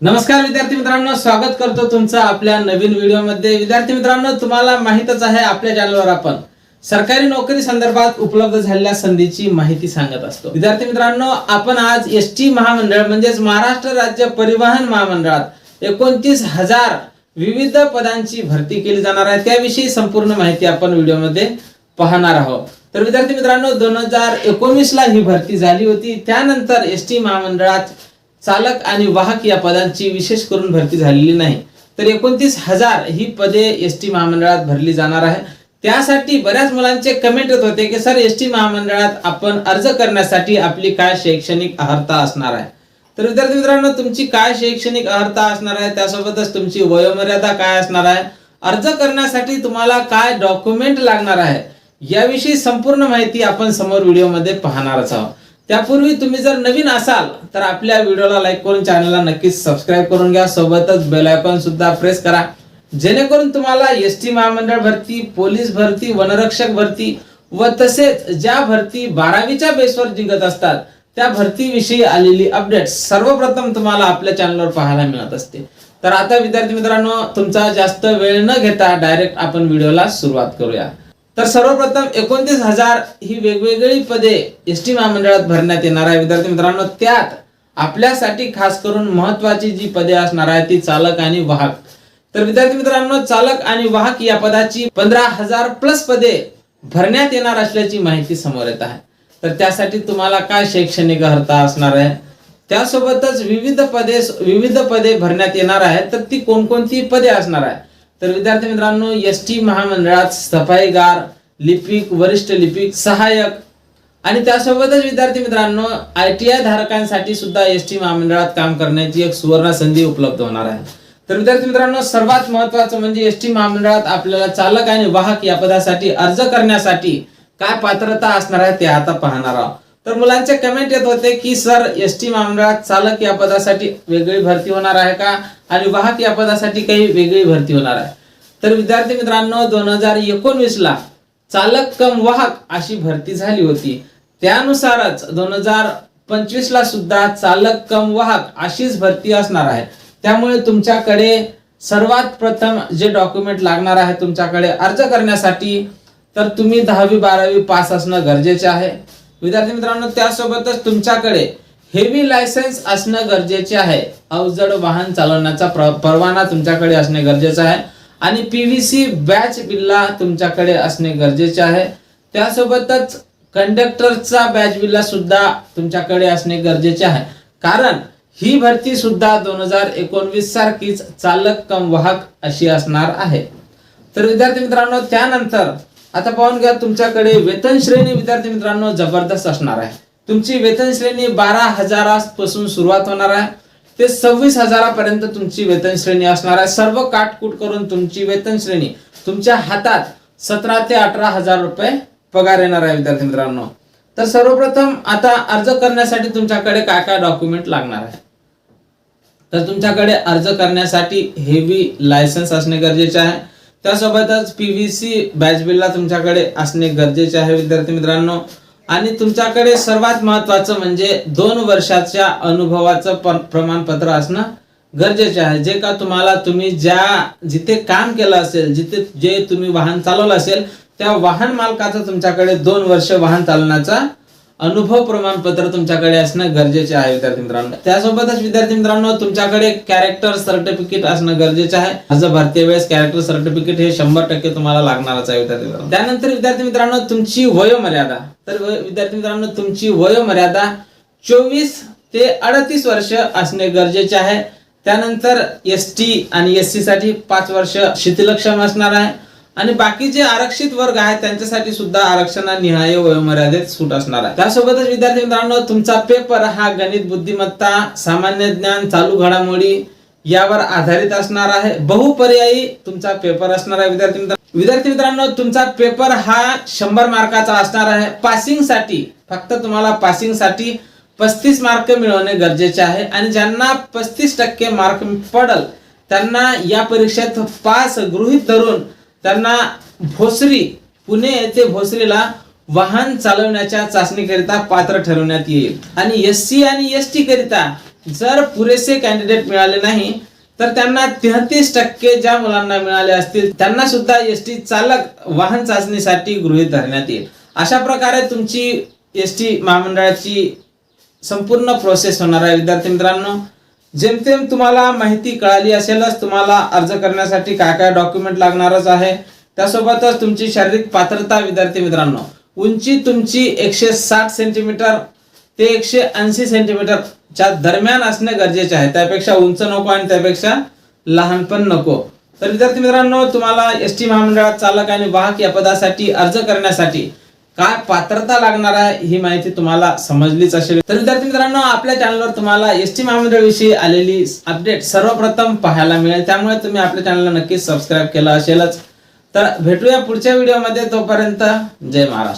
नमस्कार विद्यार्थी मित्रांनो स्वागत करतो तुमचं आपल्या नवीन व्हिडिओमध्ये. विद्यार्थी मित्रांनो तुम्हाला माहितच आहे आपल्या चॅनलवर आपण सरकारी नोकरी संदर्भात उपलब्ध झालेल्या संधीची माहिती सांगत असतो. विद्यार्थी मित्रांनो आपण आज एस टी महामंडळ म्हणजेच महाराष्ट्र राज्य परिवहन महामंडळात एकोणतीस हजार विविध पदांची भरती केली जाणार आहे. त्याविषयी संपूर्ण माहिती आपण व्हिडिओमध्ये पाहणार आहोत. तर विद्यार्थी मित्रांनो दोन हजार एकोणीस ला ही भरती झाली होती. त्यानंतर एस टी महामंडळात चालक आणि वाहक या पदांची विशेष करून भरती झालेली नाही. तर एकोणतीस हजार ही पदे एस टी महामंडळात भरली जाणार आहे. त्यासाठी बऱ्याच मुलांचे कमेंट येत होते की सर एस टी महामंडळात आपण अर्ज करण्यासाठी आपली काय शैक्षणिक अर्हता असणार आहे? तर विद्यार्थी मित्रांनो तुमची काय शैक्षणिक अर्हता असणार आहे? त्यासोबतच तुमची वयोमर्यादा काय असणार आहे? अर्ज करण्यासाठी तुम्हाला काय डॉक्युमेंट लागणार आहे? याविषयी संपूर्ण माहिती आपण समोर व्हिडिओमध्ये पाहणारच आहोत. त्यापूर्वी तुम्ही जर नवीन असाल तर आपल्या व्हिडिओला लाईक करून चॅनलला नक्कीच सबस्क्राईब करून घ्या. सोबतच बेल आयकॉन सुद्धा प्रेस करा. जेणेकरून तुम्हाला एस टी महामंडळ भरती पोलीस भरती वनरक्षक भरती व तसेच ज्या भरती बारावीच्या बेसवर जिंकत असतात त्या भरतीविषयी आलेली अपडेट सर्वप्रथम तुम्हाला आपल्या चॅनलवर पाहायला मिळत असते. तर आता विद्यार्थी मित्रांनो तुमचा जास्त वेळ न घेता डायरेक्ट आपण व्हिडिओला सुरुवात करूया. तर सर्वप्रथम एकोणतीस हजार ही वेगवेगळी पदे एस टी महामंडळात भरण्यात येणार आहे. विद्यार्थी मित्रांनो त्यात आपल्यासाठी खास करून महत्वाची जी पदे असणार आहे ती चालक आणि वाहक. तर विद्यार्थी मित्रांनो चालक आणि वाहक या पदाची पंधरा हजार प्लस पदे भरण्यात येणार असल्याची माहिती समोर येत आहे. तर त्यासाठी तुम्हाला काय शैक्षणिक अर्हता असणार आहे? त्यासोबतच विविध पदे विविध पदे भरण्यात येणार आहेत. तर ती कोणकोणती पदे असणार आहे? तर विद्यार्थी मित्रांनो एस टी महामंडळात सफाईगार लिपिक वरिष्ठ लिपिक सहाय्यक आणि त्यासोबतच विद्यार्थी मित्रांनो आय टी आय धारकांसाठी सुद्धा एस टी महामंडळात काम करण्याची एक सुवर्ण संधी उपलब्ध होणार आहे. तर विद्यार्थी मित्रांनो सर्वात महत्वाचं म्हणजे एस टी महामंडळात आपल्याला चालक आणि वाहक या पदासाठी अर्ज करण्यासाठी काय पात्रता असणार आहे ते आता पाहणार आहोत. तर मुलांचे कमेंट येत होते की सर एस टी महामंडळात चालक या पदासाठी वेगळी भरती होणार आहे का? आणि वाहक या पदासाठी काही वेगळी भरती होणार आहे. तर विद्यार्थी मित्रांनो दोन हजार एकोणवीस ला चालक कम वाहक अशी भरती झाली होती. त्यानुसारच दोन हजार पंचवीस ला सुद्धा चालक कम वाहक अशीच भरती असणार आहे. त्यामुळे तुमच्याकडे सर्वात प्रथम जे डॉक्युमेंट लागणार आहे तुमच्याकडे अर्ज करण्यासाठी तर तुम्ही दहावी बारावी पास असणं गरजेचे आहे. विद्यार्थी मित्रांनो त्यासोबतच तुमच्याकडे हेवी लायसन्स असणं गरजेचे आहे. अवजड वाहन चालवण्याचा परवाना तुमच्याकडे असणे गरजेचे आहे. आणि पीव्हीसी बॅच बिल्ला तुमच्याकडे असणे गरजेचे आहे. त्यासोबतच कंडक्टरचा बॅच बिल्ला सुद्धा तुमच्याकडे असणे गरजेचे आहे. कारण ही भरती सुद्धा दोन हजार एकोणवीस सारखीच चालक कम वाहक अशी असणार आहे. तर विद्यार्थी मित्रांनो त्यानंतर आता पाहून घ्या तुमच्याकडे वेतन श्रेणी विद्यार्थी मित्रांनो जबरदस्त असणार आहे. तुमची वेतन श्रेणी बारा हजारापासून सुरुवात होणार आहे. ते सव्वीस हजारापर्यंत तुमची वेतन श्रेणी असणार आहे. सर्व काटकूट करून तुमची वेतन श्रेणी तुमच्या हातात सतरा ते अठरा हजार रुपये पगार येणार आहे विद्यार्थी मित्रांनो. तर सर्वप्रथम आता अर्ज करण्यासाठी तुमच्याकडे काय काय डॉक्युमेंट लागणार आहे? तर तुमच्याकडे अर्ज करण्यासाठी हेवी लायसन्स असणे गरजेचे आहे. त्यासोबतच पी व्ही सी बॅच बिलला तुमच्याकडे असणे गरजेचे आहे विद्यार्थी मित्रांनो. आणि तुमच्याकडे सर्वात महत्वाचं म्हणजे दोन वर्षाच्या अनुभवाचं प- प्रमाणपत्र असणं गरजेचे आहे. जे का तुम्हाला तुम्ही ज्या जिथे काम केलं असेल जिथे जे तुम्ही वाहन चालवलं असेल त्या वाहन मालकाचं तुमच्याकडे दोन वर्ष वाहन चालवण्याचा अनुभव प्रमाणपत्र तुमच्याकडे असणं गरजेचे आहे विद्यार्थी मित्रांनो. त्यासोबतच विद्यार्थी मित्रांनो तुमच्याकडे कॅरेक्टर सर्टिफिकेट असणं गरजेचं आहे. अर्ज भारतीय वेळेस कॅरेक्टर सर्टिफिकेट हे शंभर टक्के तुम्हाला लागणारच आहे विद्यार्थी मित्रांनो. त्यानंतर विद्यार्थी मित्रांनो तुमची वयोमर्यादा. तर वय- विद्यार्थी मित्रांनो तुमची वयोमर्यादा चोवीस ते अडतीस वर्ष असणे गरजेचे आहे. त्यानंतर एस टी आणि एस सी साठी पाच वर्ष शिथिलक्षम असणार आहे. आणि बाकी जे आरक्षित वर्ग आहेत त्यांच्यासाठी सुद्धा आरक्षणानिहाय वयोमर्यादेत सूट असणार आहे. त्यासोबतच विद्यार्थी मित्रांनो तुमचा पेपर हा गणित बुद्धिमत्ता सामान्य ज्ञान चालू घडामोडी यावर आधारित असणार आहे. बहुपर्यायी तुमचा पेपर असणार आहे विद्यार्थी मित्र विद्यार्थी मित्रांनो तुमचा पेपर हा शंभर मार्काचा असणार आहे. पासिंगसाठी फक्त तुम्हाला पासिंगसाठी पस्तीस मार्क मिळवणे गरजेचे आहे. आणि ज्यांना पस्तीस टक्के मार्क पडल त्यांना या परीक्षेत पास गृहीत धरून त्यांना भोसरी पुणे येथे भोसरीला वाहन चालवण्याच्या चाचणीकरिता पात्र ठरवण्यात येईल. आणि एस सी आणि एस टी करिता जर पुरेसे कॅन्डिडेट मिळाले नाही तर त्यांना तेहतीस टक्के ज्या मुलांना मिळाले असतील त्यांना सुद्धा एस टी चालक वाहन चाचणीसाठी गृहीत धरण्यात येईल. अशा प्रकारे तुमची एस टी महामंडळाची संपूर्ण प्रोसेस होणार आहे. विद्यार्थी मित्रांनो जेमतेम तुम्हाला माहिती कळाली असेलच तुम्हाला अर्ज करण्यासाठी काय काय डॉक्युमेंट लागणारच आहे त्यासोबतच तुमची शारीरिक पात्रता विद्यार्थी मित्रांनो उंची तुमची एकशे साठ सेंटीमीटर ते एकशे ऐंशी सेंटीमीटरच्या दरम्यान असणे गरजेचे आहे. त्यापेक्षा उंच नको आणि त्यापेक्षा लहान पण नको. तर विद्यार्थी मित्रांनो तुम्हाला एस टी महामंडळात चालक आणि वाहक या पदासाठी अर्ज करण्यासाठी काय पात्रता लागणार आहे ही माहिती तुम्हाला समजलीच असेल. तर विद्यार्थी मित्रांनो आपल्या चॅनलवर तुम्हाला एस टी महामंडळ विषयी आलेली अपडेट सर्वप्रथम पाहायला मिळेल. त्यामुळे तुम्ही आपल्या चॅनलला नक्कीच सबस्क्राईब केलं असेलच. तर भेटूया पुढच्या व्हिडिओमध्ये तोपर्यंत जय महाराष्ट्र.